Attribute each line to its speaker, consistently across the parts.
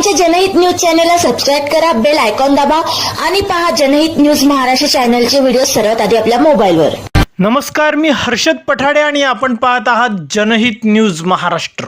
Speaker 1: आमच्या जनहित न्यूज चॅनलला सबस्क्राईब करा बेल आयकॉन दाबा आणि पहा जनहित न्यूज महाराष्ट्र चॅनलचे व्हिडिओ सर्वात आधी आपल्या मोबाईलवर.
Speaker 2: नमस्कार मी हर्षद पठाडे आणि आपण पाहत आहात जनहित news Maharashtra.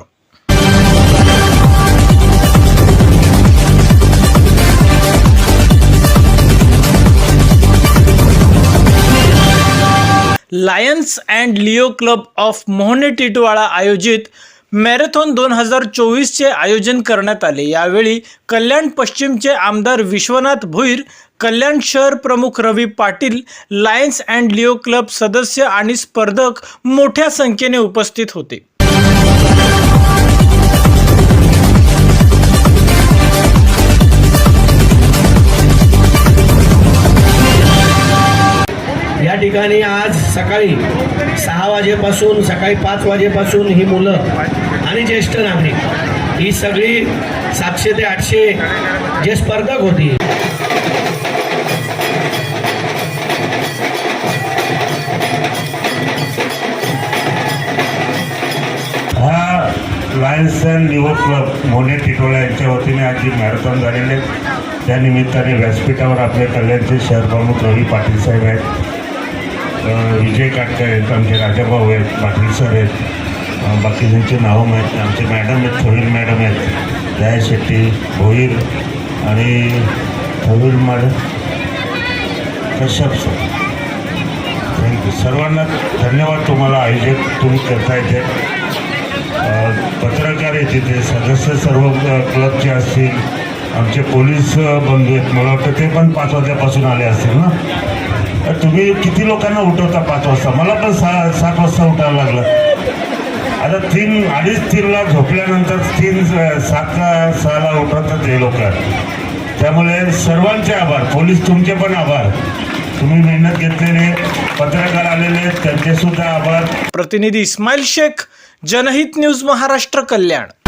Speaker 2: Lions and Leo club of Mohane Titwala आयोजित मॅरेथॉन दोन हजार चोवीसचे आयोजन करण्यात आले. यावेळी कल्याण पश्चिमचे आमदार विश्वनाथ भुईर कल्याण शहर प्रमुख Ravi Patil Lions and Leo club सदस्य आणि स्पर्धक मोठ्या संख्येने उपस्थित होते.
Speaker 3: ठिकाणी आज सकाळी सहा वाजेपासून सकाळी पाच वाजेपासून ही मुलं आणि ज्येष्ठ नागरिक ही सगळी सातशे ते आठशे जे स्पर्धक होती.
Speaker 4: हा लायन्स अँड क्लब मोने टिटोळा यांच्या वतीने आज जी मॅरेथॉन झालेले आहे, त्या निमित्ताने व्यासपीठावर आपले कल्याणचे शहर प्रमुख रवी पाटील साहेब आहेत. विजय काटकर आहेत आमचे राजाभाऊ आहेत पाटील सर आहेत बाकी बाकीच्यांची नावं माहीत आमचे मॅडम आहेत थवीर मॅडम आहेत जया शेट्टी भोईर आणि Thavir madam. Kashyap sir. Thank you सर्वांना धन्यवाद तुम्हाला आयोजक तुम्ही करता येते पत्रकार आहेत तिथे सदस्य सर्व क्लबचे असतील आमचे पोलीस बंधू आहेत. मला वाटतं ते पण पाच वाजल्यापासून आले असतील ना? तुम्ही किती लोकांना उठवता पाच वाजता? मला पण सहा सात वाजता उठावं लागलं. आता तीन अडीच तीनला झोपल्यानंतर तीन सातला सात सहाला उठवतात हे लोक. त्यामुळे सर्वांचे आभार. पोलीस तुमचे पण आभार. तुम्ही मेहनत घेतलेले पत्रकार आलेले त्यांचे सुद्धा आभार.
Speaker 2: प्रतिनिधी इस्माईल शेख जनहित न्यूज महाराष्ट्र कल्याण.